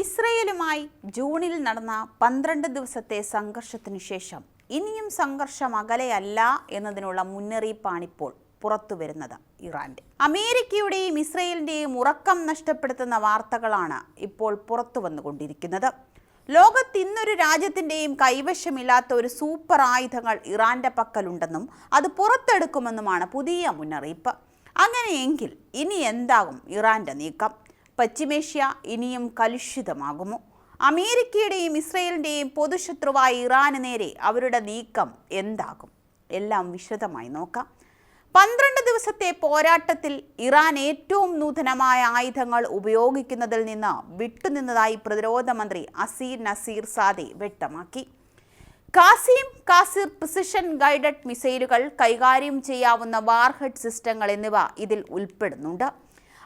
ഇസ്രയേലുമായി ജൂണിൽ നടന്ന പന്ത്രണ്ട് ദിവസത്തെ സംഘർഷത്തിനു ശേഷം ഇനിയും സംഘർഷം അകലെയല്ല എന്നതിനുള്ള മുന്നറിയിപ്പാണിപ്പോൾ പുറത്തുവരുന്നത് ഇറാന്റെ. അമേരിക്കയുടെയും ഇസ്രയേലിന്റെയും ഉറക്കം നഷ്ടപ്പെടുത്തുന്ന വാർത്തകളാണ് ഇപ്പോൾ പുറത്തു വന്നുകൊണ്ടിരിക്കുന്നത്. ലോകത്ത് ഇന്നൊരു രാജ്യത്തിന്റെയും കൈവശമില്ലാത്ത ഒരു സൂപ്പർ ആയുധങ്ങൾ ഇറാന്റെ പക്കലുണ്ടെന്നും അത് പുറത്തെടുക്കുമെന്നുമാണ് പുതിയ മുന്നറിയിപ്പ്. അങ്ങനെയെങ്കിൽ ഇനി എന്താകും ഇറാന്റെ നീക്കം? പശ്ചിമേഷ്യ ഇനിയും കലുഷിതമാകുമോ? അമേരിക്കയുടെയും ഇസ്രയേലിന്റെയും പൊതുശത്രുവായ ഇറാന് നേരെ അവരുടെ നീക്കം എന്താകും? എല്ലാം വിശദമായി നോക്കാം. പന്ത്രണ്ട് ദിവസത്തെ പോരാട്ടത്തിൽ ഇറാൻ ഏറ്റവും നൂതനമായ ആയുധങ്ങൾ ഉപയോഗിക്കുന്നതിൽ നിന്ന് വിട്ടുനിന്നതായി പ്രതിരോധ മന്ത്രി അസീർ നസീർ സാദെ വ്യക്തമാക്കി. കാസിം കാസിർ പ്രിസിഷൻ ഗൈഡഡ് മിസൈലുകൾ കൈകാര്യം ചെയ്യാവുന്ന വാർഹെഡ് സിസ്റ്റങ്ങൾ എന്നിവ ഇതിൽ ഉൾപ്പെടുന്നുണ്ട്.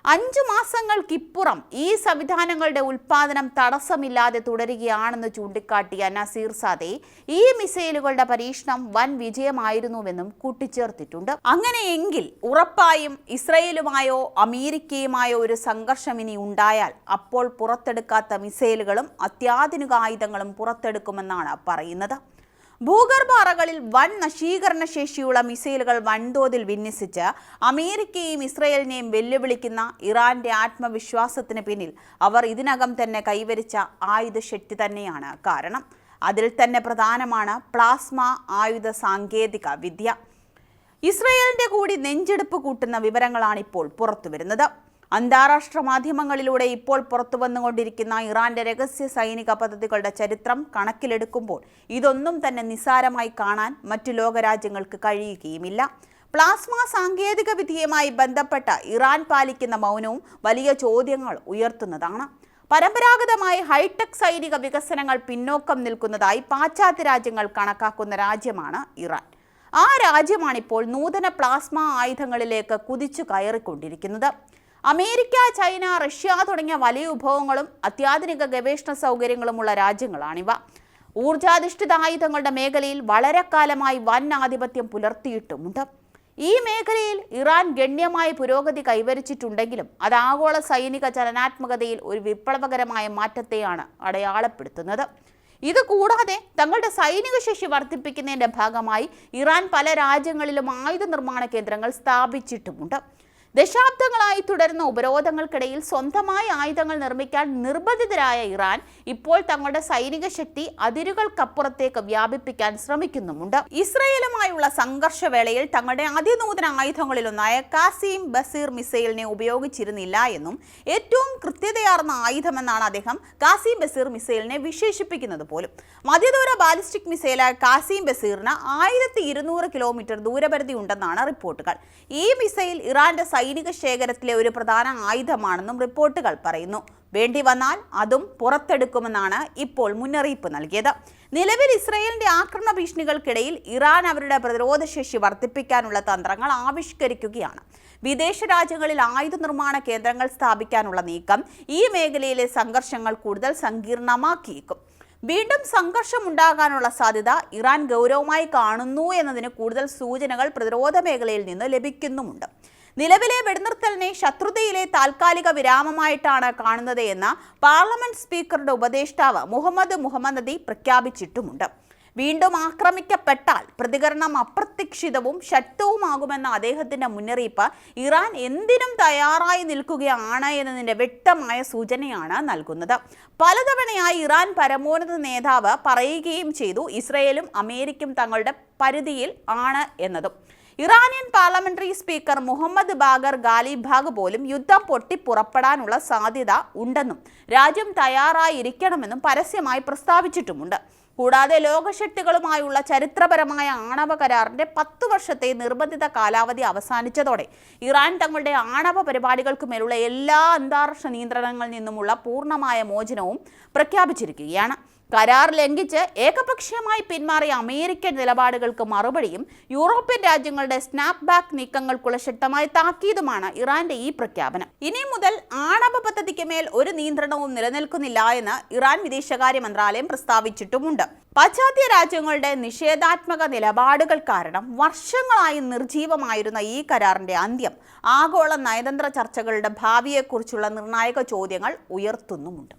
അഞ്ചു മാസങ്ങൾക്കിപ്പുറം ഈ സംവിധാനങ്ങളുടെ ഉൽപാദനം തടസ്സമില്ലാതെ തുടരുകയാണെന്ന് ചൂണ്ടിക്കാട്ടിയ നസീർ സാദെ ഈ മിസൈലുകളുടെ പരീക്ഷണം വൻ വിജയമായിരുന്നുവെന്നും കൂട്ടിച്ചേർത്തിട്ടുണ്ട്. അങ്ങനെയെങ്കിൽ ഉറപ്പായും ഇസ്രയേലുമായോ അമേരിക്കയുമായോ ഒരു സംഘർഷം ഇനി ഉണ്ടായാൽ അപ്പോൾ പുറത്തെടുക്കാത്ത മിസൈലുകളും അത്യാധുനിക ആയുധങ്ങളും പുറത്തെടുക്കുമെന്നാണ് പറയുന്നത്. ഭൂഗർഭ അറകളിൽ വൻ നശീകരണ ശേഷിയുള്ള മിസൈലുകൾ വൻതോതിൽ വിന്യസിച്ച് അമേരിക്കയും ഇസ്രയേലിനെയും വെല്ലുവിളിക്കുന്ന ഇറാന്റെ ആത്മവിശ്വാസത്തിന് പിന്നിൽ അവർ ഇതിനകം തന്നെ കൈവരിച്ച ആയുധശക്തി തന്നെയാണ് കാരണം അതിൽ തന്നെ പ്രധാനമാണ് പ്ലാസ്മ ആയുധ സാങ്കേതിക വിദ്യ. ഇസ്രയേലിന്റെ കൂടി നെഞ്ചെടുപ്പ് കൂട്ടുന്ന വിവരങ്ങളാണ് ഇപ്പോൾ പുറത്തുവരുന്നത്. അന്താരാഷ്ട്ര മാധ്യമങ്ങളിലൂടെ ഇപ്പോൾ പുറത്തു വന്നുകൊണ്ടിരിക്കുന്ന ഇറാന്റെ രഹസ്യ സൈനിക പദ്ധതികളുടെ ചരിത്രം കണക്കിലെടുക്കുമ്പോൾ ഇതൊന്നും തന്നെ നിസ്സാരമായി കാണാൻ മറ്റു ലോകരാജ്യങ്ങൾക്ക് കഴിയുകയുമില്ല. പ്ലാസ്മ സാങ്കേതിക വിദ്യയുമായി ബന്ധപ്പെട്ട ഇറാൻ പാലിക്കുന്ന മൗനവും വലിയ ചോദ്യങ്ങൾ ഉയർത്തുന്നതാണ്. പരമ്പരാഗതമായി ഹൈടെക് സൈനിക വികസനങ്ങൾ പിന്നോക്കം നിൽക്കുന്നതായി പാശ്ചാത്യ രാജ്യങ്ങൾ കണക്കാക്കുന്ന രാജ്യമാണ് ഇറാൻ. ആ രാജ്യമാണിപ്പോൾ നൂതന പ്ലാസ്മ ആയുധങ്ങളിലേക്ക് കുതിച്ചു കയറിക്കൊണ്ടിരിക്കുന്നത്. അമേരിക്ക ചൈന റഷ്യ തുടങ്ങിയ വലിയ വിഭവങ്ങളും അത്യാധുനിക ഗവേഷണ സൗകര്യങ്ങളുമുള്ള രാജ്യങ്ങളാണിവ. ഊർജാധിഷ്ഠിത ആയുധങ്ങളുടെ മേഖലയിൽ വളരെ കാലമായി വൻ ആധിപത്യം പുലർത്തിയിട്ടുമുണ്ട്. ഈ മേഖലയിൽ ഇറാൻ ഗണ്യമായ പുരോഗതി കൈവരിച്ചിട്ടുണ്ടെങ്കിലും അത് ആഗോള സൈനിക ചലനാത്മകതയിൽ ഒരു വിപ്ലവകരമായ മാറ്റത്തെയാണ് അടയാളപ്പെടുത്തുന്നത്. ഇത് കൂടാതെ തങ്ങളുടെ സൈനിക ശേഷി വർദ്ധിപ്പിക്കുന്നതിന്റെ ഭാഗമായി ഇറാൻ പല രാജ്യങ്ങളിലും ആയുധ നിർമ്മാണ കേന്ദ്രങ്ങൾ സ്ഥാപിച്ചിട്ടുമുണ്ട്. ദശാബ്ദങ്ങളായി തുടരുന്ന ഉപരോധങ്ങൾക്കിടയിൽ സ്വന്തമായി ആയുധങ്ങൾ നിർമ്മിക്കാൻ നിർബന്ധിതരായ ഇറാൻ ഇപ്പോൾ തങ്ങളുടെ സൈനിക ശക്തി അതിരുകൾക്കപ്പുറത്തേക്ക് വ്യാപിപ്പിക്കാൻ ശ്രമിക്കുന്നുമുണ്ട്. ഇസ്രയേലുമായുള്ള സംഘർഷവേളയിൽ തങ്ങളുടെ അതിനൂതന ആയുധങ്ങളിലൊന്നായ കാസിം ബസീർ മിസൈലിനെ ഉപയോഗിച്ചിരുന്നില്ല എന്നും ഏറ്റവും കൃത്യതയാർന്ന ആയുധമെന്നാണ് അദ്ദേഹം കാസിം ബസീർ മിസൈലിനെ വിശേഷിപ്പിക്കുന്നത് പോലും. മധ്യദൂര ബാലിസ്റ്റിക് മിസൈലായ കാസിം ബസീറിന് ആയിരത്തി ഇരുന്നൂറ് കിലോമീറ്റർ ദൂരപരിധി ഉണ്ടെന്നാണ് റിപ്പോർട്ടുകൾ. ഈ മിസൈൽ ഇറാന്റെ സൈനിക ശേഖരത്തിലെ ഒരു പ്രധാന ആയുധമാണെന്നും റിപ്പോർട്ടുകൾ പറയുന്നു. വേണ്ടി വന്നാൽ അതും പുറത്തെടുക്കുമെന്നാണ് ഇപ്പോൾ മുന്നറിയിപ്പ് നൽകിയത്. നിലവിൽ ഇസ്രയേലിന്റെ ആക്രമണ ഭീഷണികൾക്കിടയിൽ ഇറാൻ അവരുടെ പ്രതിരോധ ശേഷി വർദ്ധിപ്പിക്കാനുള്ള തന്ത്രങ്ങൾ ആവിഷ്കരിക്കുകയാണ്. വിദേശ രാജ്യങ്ങളിൽ ആയുധ നിർമ്മാണ കേന്ദ്രങ്ങൾ സ്ഥാപിക്കാനുള്ള നീക്കം ഈ മേഖലയിലെ സംഘർഷങ്ങൾ കൂടുതൽ സങ്കീർണമാക്കിയേക്കും. വീണ്ടും സംഘർഷം ഉണ്ടാകാനുള്ള സാധ്യത ഇറാൻ ഗൗരവമായി കാണുന്നു എന്നതിന് കൂടുതൽ സൂചനകൾ പ്രതിരോധ മേഖലയിൽ നിന്ന് ലഭിക്കുന്നുമുണ്ട്. നിലവിലെ വെടിനിർത്തലിനെ ശത്രുതയിലെ താൽക്കാലിക വിരാമമായിട്ടാണ് കാണുന്നത് എന്ന് പാർലമെന്റ് സ്പീക്കറുടെ ഉപദേഷ്ടാവ് മുഹമ്മദ് മുഹമ്മദ് നദി പ്രഖ്യാപിച്ചിട്ടുമുണ്ട്. വീണ്ടും ആക്രമിക്കപ്പെട്ടാൽ പ്രതികരണം അപ്രതീക്ഷിതവും ശക്തവുമാകുമെന്ന അദ്ദേഹത്തിന്റെ മുന്നറിയിപ്പ് ഇറാൻ എന്തിനും തയ്യാറായി നിൽക്കുകയാണ് എന്നതിന്റെ വ്യക്തമായ സൂചനയാണ് നൽകുന്നത്. പലതവണയായി ഇറാൻ പരമോന്നത നേതാവ് പറയുകയും ചെയ്തു ഇസ്രയേലും അമേരിക്കയും തങ്ങളുടെ പരിധിയിൽ ആണ് എന്നതും. Iranian parliamentary speaker Mohammad Bagher Ghalibaf പോലും യുദ്ധം പൊട്ടിപ്പുറപ്പെടാനുള്ള സാധ്യത ഉണ്ടെന്നും രാജ്യം തയ്യാറായിരിക്കണമെന്നും പരസ്യമായി പ്രസ്താവിച്ചിട്ടുമുണ്ട്. കൂടാതെ ലോകശക്തികളുമായുള്ള ചരിത്രപരമായ ആണവ കരാറിന്റെ പത്തു വർഷത്തെ നിർബന്ധിത കാലാവധി അവസാനിച്ചതോടെ ഇറാൻ തങ്ങളുടെ ആണവ പരിപാടികൾക്ക് മേലുള്ള എല്ലാ അന്താരാഷ്ട്ര നിയന്ത്രണങ്ങളിൽ നിന്നുമുള്ള പൂർണമായ മോചനവും പ്രഖ്യാപിച്ചിരിക്കുകയാണ്. കരാർ ലംഘിച്ച് ഏകപക്ഷീയമായി പിന്മാറിയ അമേരിക്കൻ നിലപാടുകൾക്ക് മറുപടിയും യൂറോപ്യൻ രാജ്യങ്ങളുടെ സ്നാപ്പ് ബാക്ക് നീക്കങ്ങൾക്കുള്ള ശക്തമായ താക്കീതുമാണ് ഇറാന്റെ ഈ പ്രഖ്യാപനം. ഇനി മുതൽ ആണവ പദ്ധതിക്ക് മേൽ ഒരു നിയന്ത്രണവും നിലനിൽക്കുന്നില്ല എന്ന് ഇറാൻ വിദേശകാര്യ മന്ത്രാലയം പ്രസ്താവിച്ചിട്ടുമുണ്ട്. പാശ്ചാത്യ രാജ്യങ്ങളുടെ നിഷേധാത്മക നിലപാടുകൾ കാരണം വർഷങ്ങളായി നിർജീവമായിരുന്ന ഈ കരാറിന്റെ അന്ത്യം. ആഗോള നയതന്ത്ര ചർച്ചകളുടെ ഭാവിയെക്കുറിച്ചുള്ള നിർണായക ചോദ്യങ്ങൾ ഉയർത്തുന്നുമുണ്ട്.